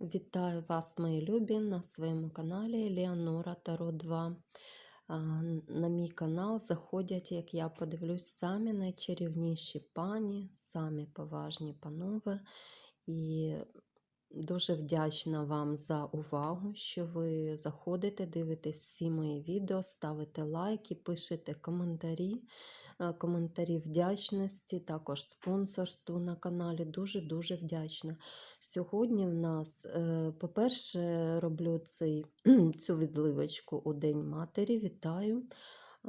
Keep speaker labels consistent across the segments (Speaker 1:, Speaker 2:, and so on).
Speaker 1: Вітаю вас, мої любі, на своєму каналі Леонора Таро 2. На мій канал заходять, як я подивлюсь, самі найчарівніші пані, самі поважні панове. І дуже вдячна вам за увагу, що ви заходите, дивитесь всі мої відео, ставите лайки, пишете коментарі. Е, Коментарі вдячності, також спонсорству на каналі. Дуже-дуже вдячна. Сьогодні в нас, е, по-перше, роблю цей, цю відливочку у День Матері. Вітаю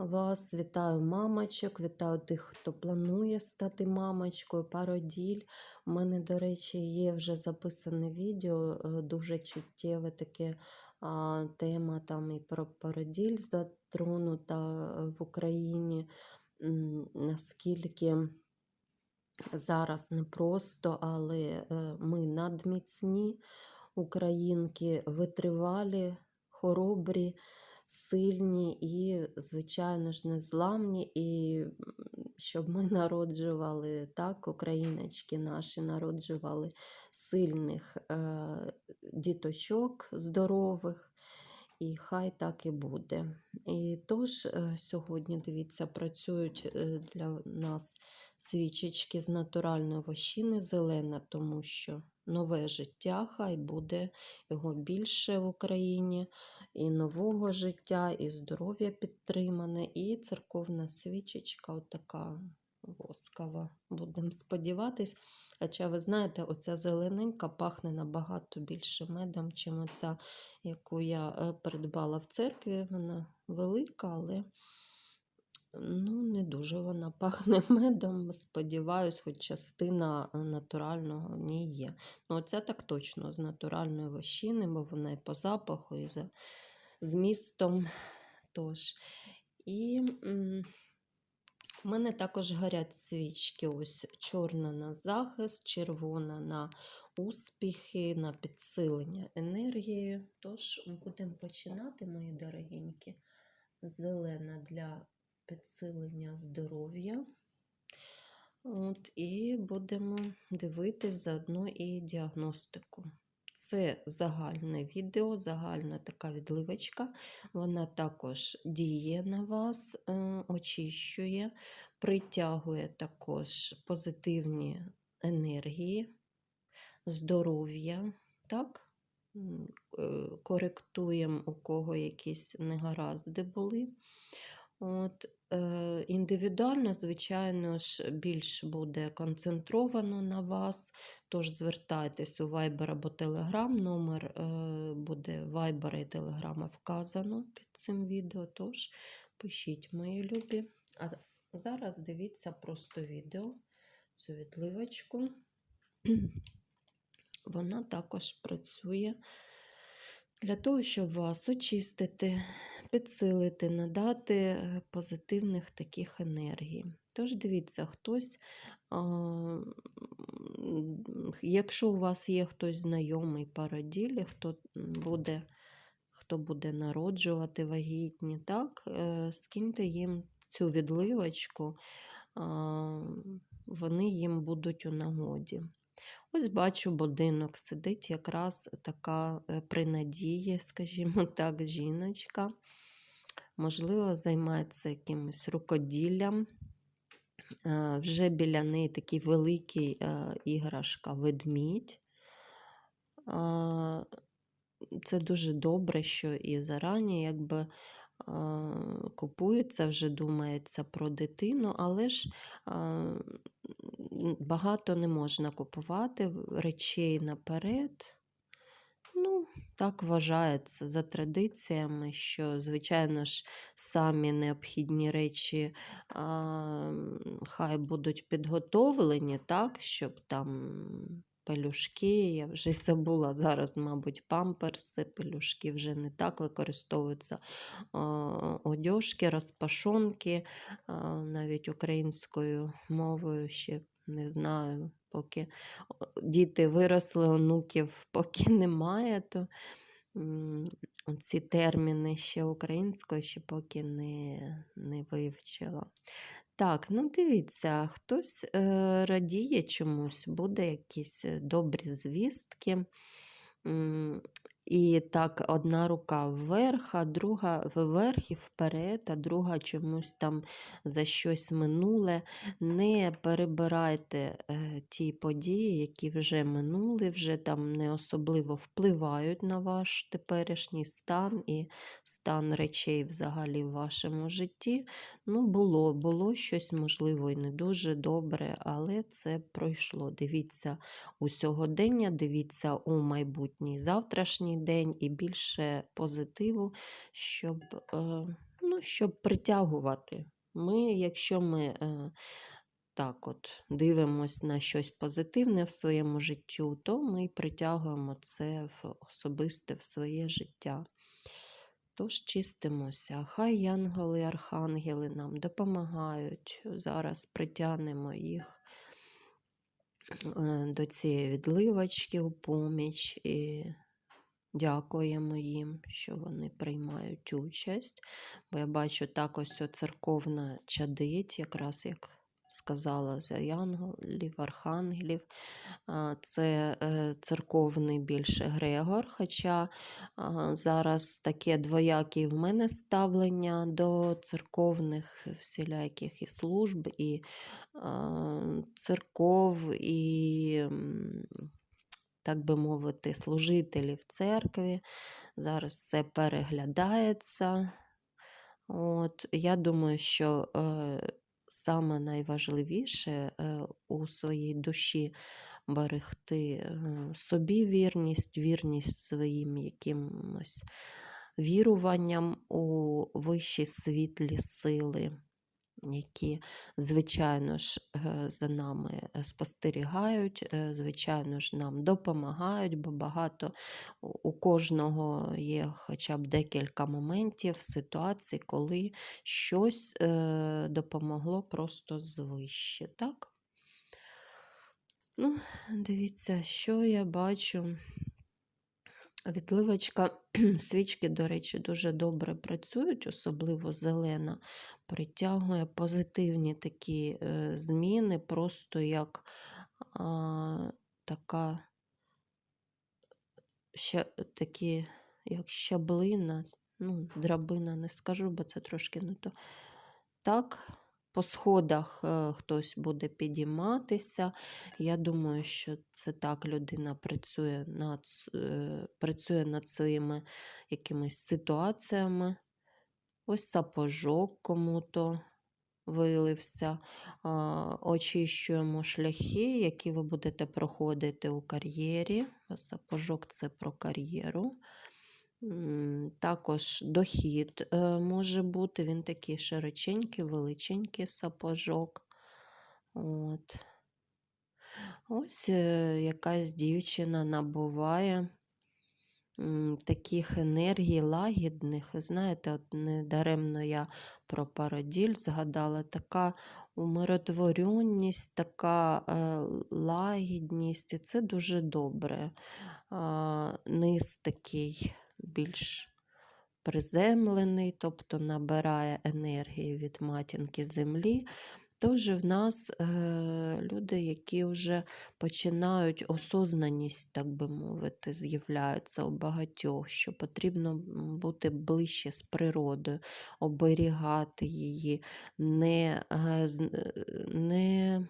Speaker 1: вас, вітаю мамочок, вітаю тих, хто планує стати мамочкою, пароділь. У мене, до речі, є вже записане відео, е, дуже чуттєве таке а, тема там і про пароділь затронута е, в Україні. Наскільки зараз непросто, але е, ми надміцні українки, витривалі, хоробрі, сильні і, звичайно ж, незламні. І щоб ми народжували так, україночки наші народжували сильних е, діточок здорових. І хай так і буде. І тож е, сьогодні, дивіться, працюють е, для нас свічечки з натуральної вощини зелена, тому що нове життя, хай буде його більше в Україні, і нового життя, і здоров'я підтримане, і церковна свічечка, отака воскова. Будемо сподіватись. Хоча, ви знаєте, оця зелененька пахне набагато більше медом, чим оця, яку я е, придбала в церкві. Вона велика, але ну, не дуже вона пахне медом. Сподіваюсь, хоч частина е, натурального в ній є. Ну, оця так точно з натуральної вощини, бо вона і по запаху, і за змістом. Тож. І у мене також горять свічки. Ось чорна на захист, червона на успіхи, на підсилення енергії. Тож будемо починати, мої дорогенькі. Зелена для підсилення здоров'я. От, І будемо дивитись заодно і діагностику. Це загальне відео, загальна така відливочка. Вона також діє на вас, е, очищує, притягує також позитивні енергії, здоров'я. так? Е, Коректуємо, у кого якісь негаразди були. От, е, індивідуально, звичайно ж, більш буде концентровано на вас. Тож звертайтесь у Viber або Telegram. Номер е, буде Viber і Telegram вказано під цим відео. Тож пишіть, мої любі. А зараз дивіться просто відео, цю відливочку. Вона також працює для того, щоб вас очистити, підсилити, надати е, позитивних таких енергій. Тож дивіться, хтось, якщо у вас є хтось знайомий пароділі, хто буде, хто буде народжувати вагітні, так, е, скиньте їм цю відливочку, вони їм будуть у нагоді. Ось бачу, будинок сидить якраз така е, при надії, скажімо так, жіночка. Можливо, займається якимось рукоділлям. Е, Вже біля неї такий великий е, іграшка ведмідь. Це дуже добре, що і зарані якби купується, вже думається про дитину, але ж багато не можна купувати речей наперед. Ну, так вважається за традиціями, що, звичайно ж, самі необхідні речі а, хай будуть підготовлені, так, щоб там пелюшки, я вже забула зараз, мабуть, памперси, пелюшки вже не так використовуються. Одяжки, розпашонки, навіть українською мовою ще не знаю, поки діти виросли, онуків поки немає, то ці терміни ще українською ще поки не, не вивчила. Так, ну дивіться, хтось е, радіє чомусь, буде якісь е, добрі звістки. І так, одна рука вверх, а друга вверх і вперед, а друга чомусь там за щось минуле. Не перебирайте е, ті події, які вже минули, вже там не особливо впливають на ваш теперішній стан і стан речей взагалі в вашому житті. Ну, було, було щось, можливо, і не дуже добре, але це пройшло. Дивіться у сьогодення, дивіться у майбутній завтрашній день і більше позитиву, щоб, е, ну, щоб притягувати. Ми, якщо ми е, так от дивимось на щось позитивне в своєму життю, то ми притягуємо це в особисте в своє життя. Тож чистимося. Хай янголи, архангели нам допомагають. Зараз притягнемо їх е, до цієї відливочки у поміч і дякуємо їм, що вони приймають участь. Бо я бачу так ось церковна чадить, якраз як сказала за янголів, архангелів. Це е, церковний більше Грегор, хоча зараз таке двояке в мене ставлення до церковних всіляких і служб, і церков, і, так би мовити, служителів церкві. Зараз все переглядається. От, я думаю, що е, саме найважливіше е, у своїй душі берегти е, собі вірність, вірність своїм якимось віруванням у вищі світлі сили, які, звичайно ж, е, за нами е, спостерігають, е, звичайно ж, нам допомагають, бо багато у- кожного є хоча б декілька моментів, ситуацій, коли щось допомогло просто звище. Так? Ну, дивіться, що я бачу. Відливочка, свічки, до речі, дуже добре працюють, особливо зелена, притягує позитивні такі е, зміни, просто як а, така ща, такі, як щаблина, ну, драбина не скажу, бо це трошки не то. Так, по сходах е, хтось буде підійматися. Я думаю, що це так людина працює над, е, працює над своїми якимись ситуаціями. Ось сапожок кому-то вилився. Очищуємо шляхи, які ви будете проходити у кар'єрі. Сапожок це про кар'єру. Також дохід е, може бути, він такий широченький, величенький сапожок. От. Ось е, якась дівчина набуває таких енергій лагідних. Знаєте, от недаремно я про пароділь згадала, така умиротворенність, така е, лагідність, і це дуже добре. Низ такий більш приземлений, тобто набирає енергії від матінки землі. Тож в нас е, люди, які вже починають осознаність, так би мовити, з'являються у багатьох, що потрібно бути ближче з природою, оберігати її, не, е, е, не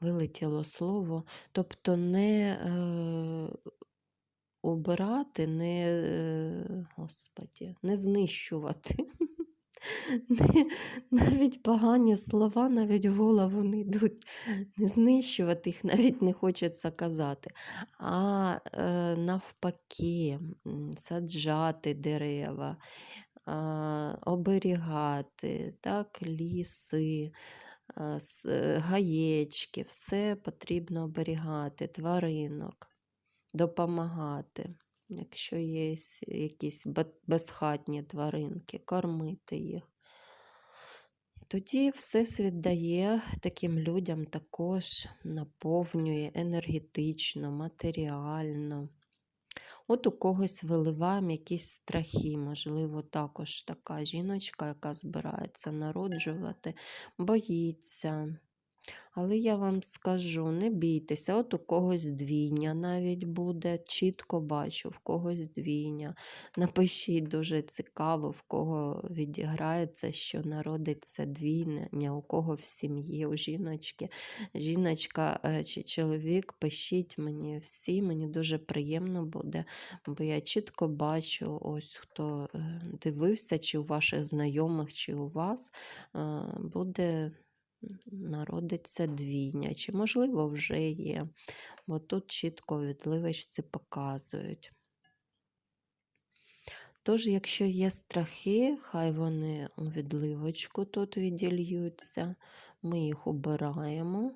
Speaker 1: вилетіло слово, тобто не е, обирати, не, е, господі, не знищувати. Не, навіть погані слова навіть в голову не йдуть. Не знищувати їх навіть не хочеться казати. А е, навпаки, саджати дерева, а, оберігати, так, ліси, е, гаєчки, все потрібно оберігати, тваринок, допомагати. Якщо є якісь безхатні тваринки, кормити їх. Тоді Всесвіт дає таким людям також наповнює енергетично, матеріально. От у когось виливаємо якісь страхи, можливо, також така жіночка, яка збирається народжувати, боїться. Але я вам скажу, не бійтеся, от у когось двійня навіть буде, чітко бачу, в когось двійня. Напишіть дуже цікаво, в кого відіграється, що народиться двійня, у кого в сім'ї, у жіночки. Жіночка е, чи чоловік, пишіть мені всі, мені дуже приємно буде, бо я чітко бачу, ось хто е, дивився, чи у ваших знайомих, чи у вас е, буде народиться двійня, чи, можливо, вже є, бо тут чітко відливочці показують. Тож, якщо є страхи, хай вони у відливочку тут відільються, ми їх обираємо.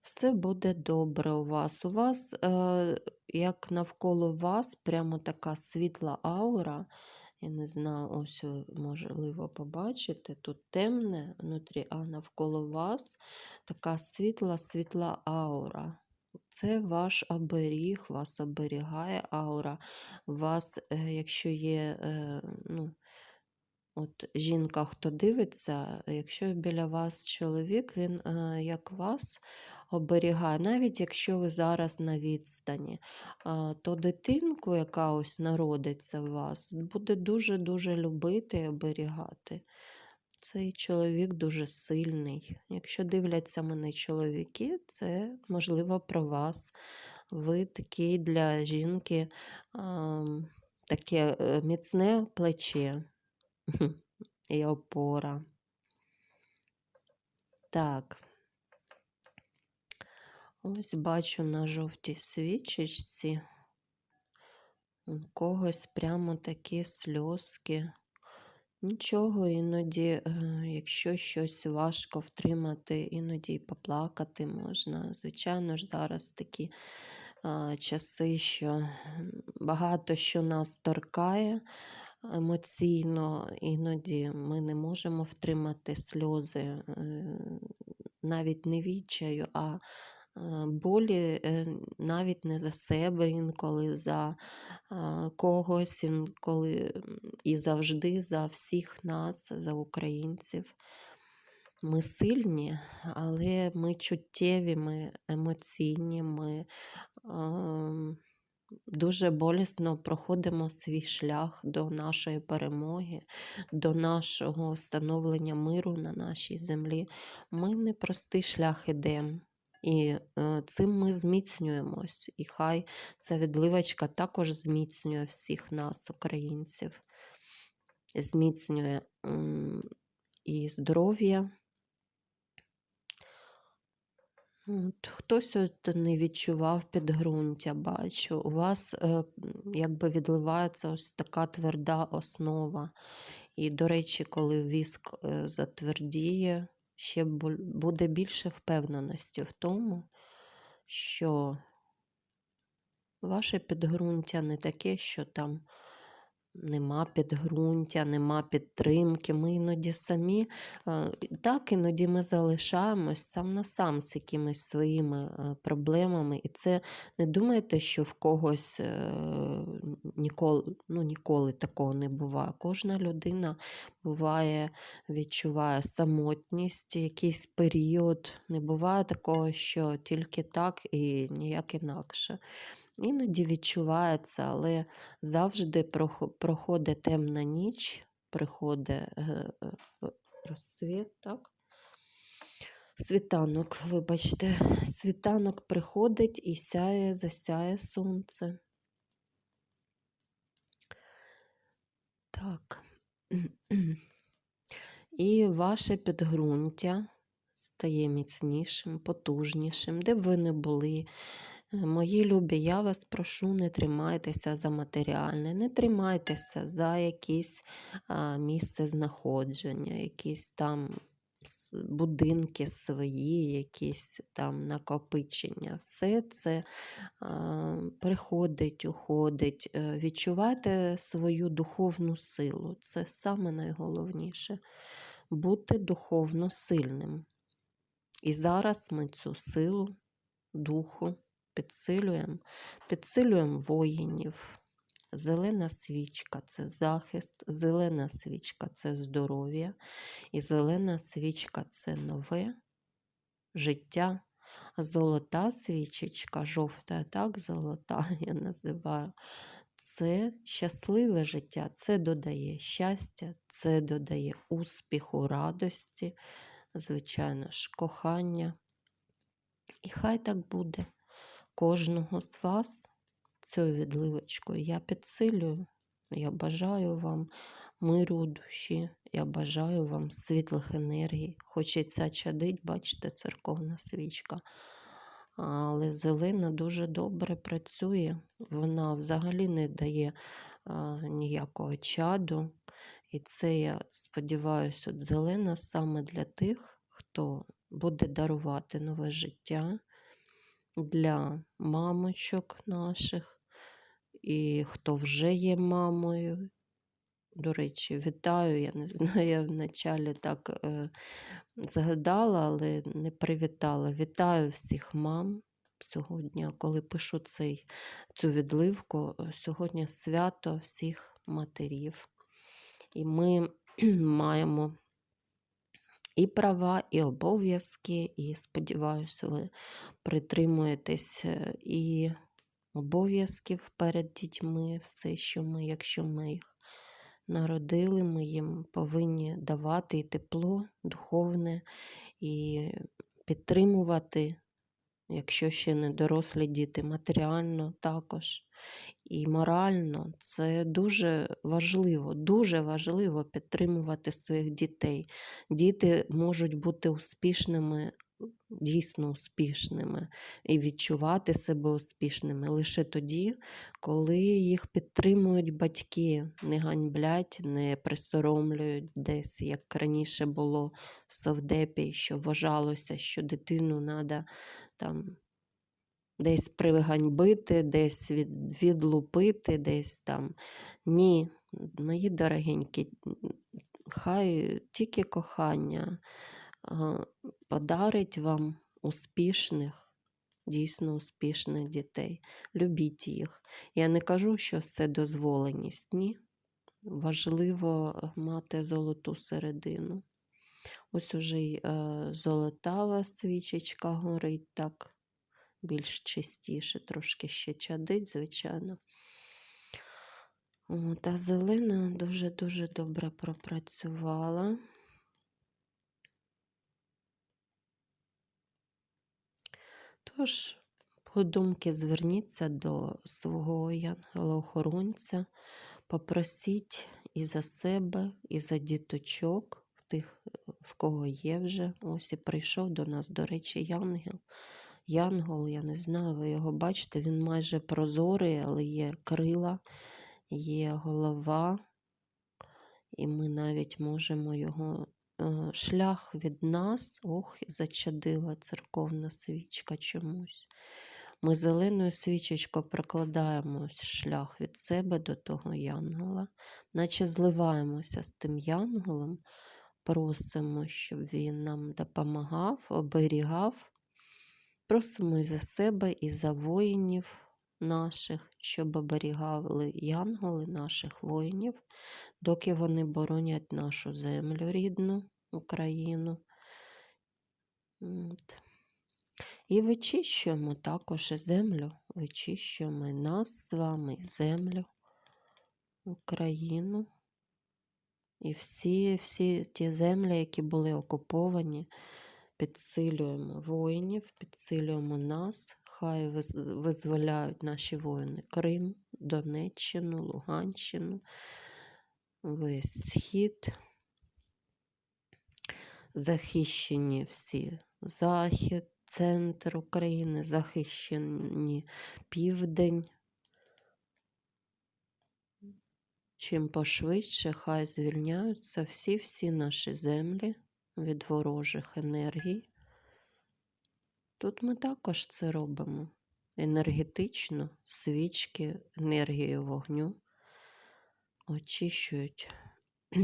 Speaker 1: Все буде добре у вас. У вас, е, як навколо вас, прямо така світла аура. Я не знаю, ось ви, можливо, побачите, тут темне внутрі, а навколо вас така світла, світла аура. Це ваш оберіг, вас оберігає аура. Вас, е, якщо є, е, ну, от жінка, хто дивиться, якщо біля вас чоловік, він е, як вас оберігає, навіть якщо ви зараз на відстані, а, то дитинку, яка ось народиться в вас, буде дуже-дуже любити і оберігати. Цей чоловік дуже сильний. Якщо дивляться мене чоловіки, це можливо про вас. Ви такий для жінки а, таке е, міцне плече і опора. Так. Ось бачу на жовтій свічечці у когось прямо такі сльозки. Нічого, іноді, е, якщо щось важко втримати, іноді й поплакати можна. Звичайно ж, зараз такі а, часи, що багато що нас торкає емоційно, іноді ми не можемо втримати сльози, е, навіть не відчаю, а Е, болі е, навіть не за себе, інколи за когось, інколи і завжди за всіх нас, за українців. Ми сильні, але ми чуттєві, ми емоційні, ми е, дуже болісно проходимо свій шлях до нашої перемоги, до нашого встановлення миру на нашій землі. Ми непростий шлях ідемо. І е, цим ми зміцнюємось. І хай ця відливочка також зміцнює всіх нас, українців, зміцнює і здоров'я. Хтось от не відчував підґрунтя, бачу. У вас е, якби відливається ось така тверда основа. І, до речі, коли віск е, затвердіє, ще буде більше впевненості в тому, що ваше підґрунтя не таке, що там Нема підґрунтя, нема підтримки. Ми іноді самі, е, так іноді ми залишаємось сам на сам з якимись своїми е, проблемами. І це не думайте, що в когось е, ніколи ну, ніколи такого не буває. Кожна людина буває, відчуває самотність, якийсь період. Не буває такого, що тільки так і ніяк інакше. Іноді відчувається, але завжди проходить темна ніч, приходить е, е, розсвіт, так? Світанок, вибачте, світанок приходить і сяє, засяє сонце. Так. І ваше підґрунтя стає міцнішим, потужнішим, де б ви не були, Мої любі, я вас прошу, не тримайтеся за матеріальне, не тримайтеся за якесь місце знаходження, якісь там будинки свої, якісь там накопичення. Все це приходить, уходить. Е, відчувайте свою духовну силу. Це саме найголовніше бути духовно сильним. І зараз ми цю силу духу підсилюємо, підсилюємо воїнів. Зелена свічка це захист, зелена свічка це здоров'я, і зелена свічка це нове життя. Золота свічечка, жовта, так, золота я називаю. Це щасливе життя, це додає щастя, це додає успіху, радості, звичайно ж, кохання. І хай так буде. Кожного з вас цією відливочкою я підсилюю. Я бажаю вам миру у душі, я бажаю вам світлих енергій. Хоч і ця чадить, бачите, церковна свічка. Але зелена дуже добре працює. Вона взагалі не дає а, ніякого чаду. І це, я сподіваюся, зелена саме для тих, хто буде дарувати нове життя для мамочок наших, і хто вже є мамою. До речі, вітаю, я не знаю, я вначалі так е, згадала, але не привітала. Вітаю всіх мам сьогодні, коли пишу цей, цю відливку. е, Сьогодні свято всіх матерів. І ми маємо і права, і обов'язки, і сподіваюся, ви притримуєтесь і обов'язків перед дітьми, все, що ми, якщо ми їх народили, ми їм повинні давати і тепло духовне, і підтримувати, якщо ще не дорослі діти, матеріально також. І морально це дуже важливо, дуже важливо підтримувати своїх дітей. Діти можуть бути успішними, дійсно успішними, і відчувати себе успішними лише тоді, коли їх підтримують батьки, не ганьблять, не присоромлюють десь, як раніше було в Совдепі, що вважалося, що дитину треба там. Десь приганьбити, десь від, відлупити, десь там. Ні, мої дорогенькі, хай тільки кохання подарить вам успішних, дійсно успішних дітей. Любіть їх. Я не кажу, що це дозволеність, ні. Важливо мати золоту середину. Ось уже й е, золотава свічечка горить так більш чистіше, трошки ще чадить, звичайно. Та зелена дуже-дуже добре пропрацювала. Тож, подумки, зверніться до свого янгола-охоронця, попросіть і за себе, і за діточок, тих, в кого є вже. Ось і прийшов до нас, до речі, янгел. Янгол, я не знаю, ви його бачите, він майже прозорий, але є крила, є голова, і ми навіть можемо його шлях від нас, ох, зачадила церковна свічка чомусь. Ми зеленою свічечкою прокладаємо шлях від себе до того янгола, наче зливаємося з тим янголом, просимо, щоб він нам допомагав, оберігав. Просимо і за себе, і за воїнів наших, щоб оберігали янголи наших воїнів, доки вони боронять нашу землю рідну Україну. І вичищуємо також землю, вичищуємо нас з вами, землю, Україну. І всі, всі ті землі, які були окуповані, підсилюємо воїнів, підсилюємо нас, хай визволяють наші воїни Крим, Донеччину, Луганщину, весь схід. Захищені всі захід, центр України, захищені південь. Чим пошвидше, хай звільняються всі-всі наші землі від ворожих енергій. Тут ми також це робимо енергетично, свічки, енергію вогню очищують.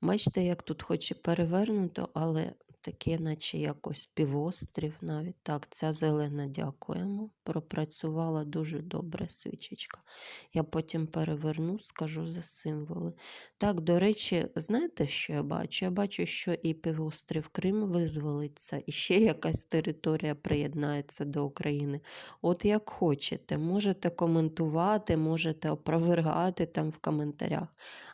Speaker 1: Бачите, як тут хоч і перевернуто, але таке, наче якось півострів навіть. Так, ця зелена, дякуємо. Пропрацювала дуже добре свічечка. Я потім переверну, скажу за символи. Так, до речі, знаєте, що я бачу? Я бачу, що і півострів Крим визволиться, і ще якась територія приєднається до України. От як хочете, можете коментувати, можете опровергати там в коментарях.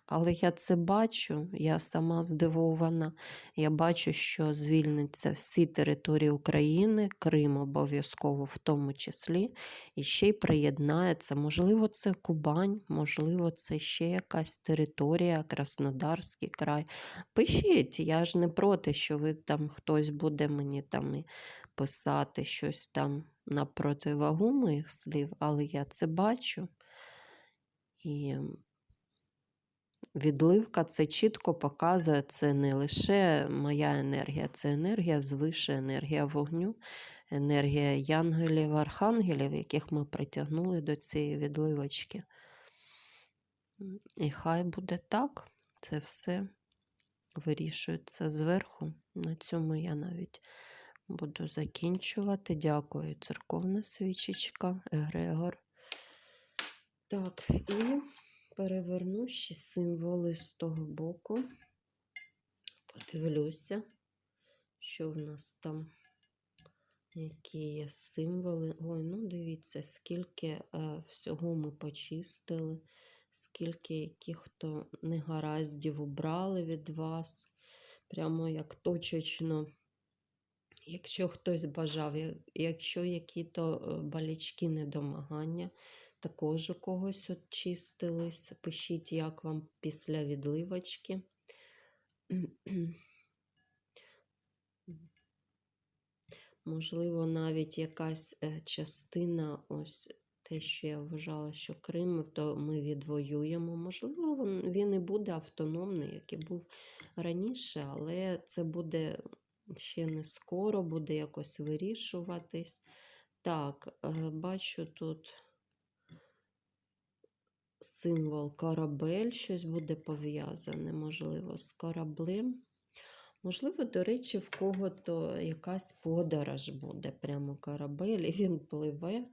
Speaker 1: Але я це бачу, я сама здивована. Я бачу, що звільниться всі території України, Крим обов'язково в тому числі, і ще й приєднається. Можливо, це Кубань, можливо, це ще якась територія, Краснодарський край. Пишіть, я ж не проти, що ви там хтось буде мені там писати щось там на противагу моїх слів, але я це бачу. І відливка це чітко показує, це не лише моя енергія, це енергія звише, енергія вогню, енергія янгелів, архангелів, яких ми притягнули до цієї відливочки. І хай буде так, це все вирішується зверху. На цьому я навіть буду закінчувати. Дякую, церковна свічечка, Егрегор. Так, і переверну ще символи з того боку. Подивлюся, що в нас там, які є символи. Ой, ну дивіться, скільки е, всього ми почистили, скільки яких то негараздів убрали від вас. Прямо як точечно. Якщо хтось бажав, якщо які-то е, болячки, недомагання, також у когось очистились, пишіть, як вам після відливочки. Можливо, навіть якась е, частина, ось те, що я вважала, що Крим, то ми відвоюємо. Можливо, він, і буде автономний, як і був раніше, але це буде ще не скоро, буде якось вирішуватись. Так, е, бачу тут символ корабель, щось буде пов'язане, можливо, з кораблем. Можливо, до речі, в кого-то якась подорож буде, прямо корабель, і він пливе.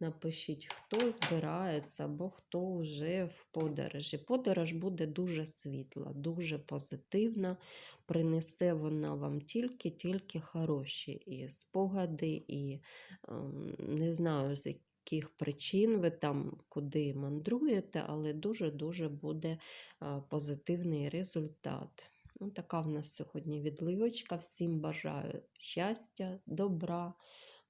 Speaker 1: Напишіть, хто збирається або хто вже в подорожі. Подорож буде дуже світла, дуже позитивна. Принесе вона вам тільки-тільки хороші і спогади, і ем, не знаю, яких причин ви там куди мандруєте, але дуже-дуже буде позитивний результат. Ну, така в нас сьогодні відливочка. Всім бажаю щастя, добра,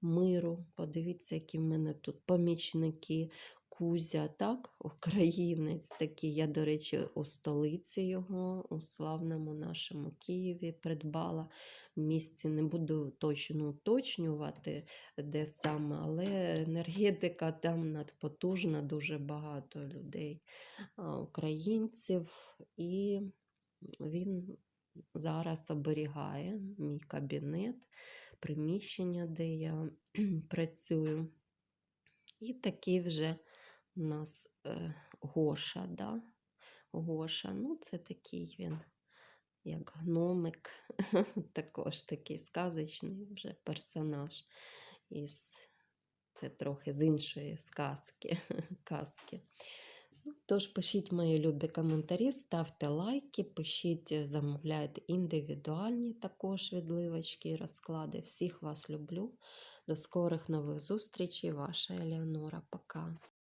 Speaker 1: миру. Подивіться, які в мене тут помічники. Кузя, так, українець такий. Я, до речі, у столиці його, у славному нашому Києві придбала місці. Не буду точно уточнювати, де саме, але енергетика там надпотужна, дуже багато людей, українців. І він зараз оберігає мій кабінет, приміщення, де я працюю. І такий вже у нас е, Гоша. Да? Гоша, ну це такий він, як гномик, також такий сказочний вже персонаж. Із, це трохи з іншої сказки. казки. Ну, Тож пишіть мої любі коментарі, ставте лайки, пишіть, е, замовляйте індивідуальні також відливочки і розклади. Всіх вас люблю. До скорих нових зустрічей, ваша Елеонора. Пока.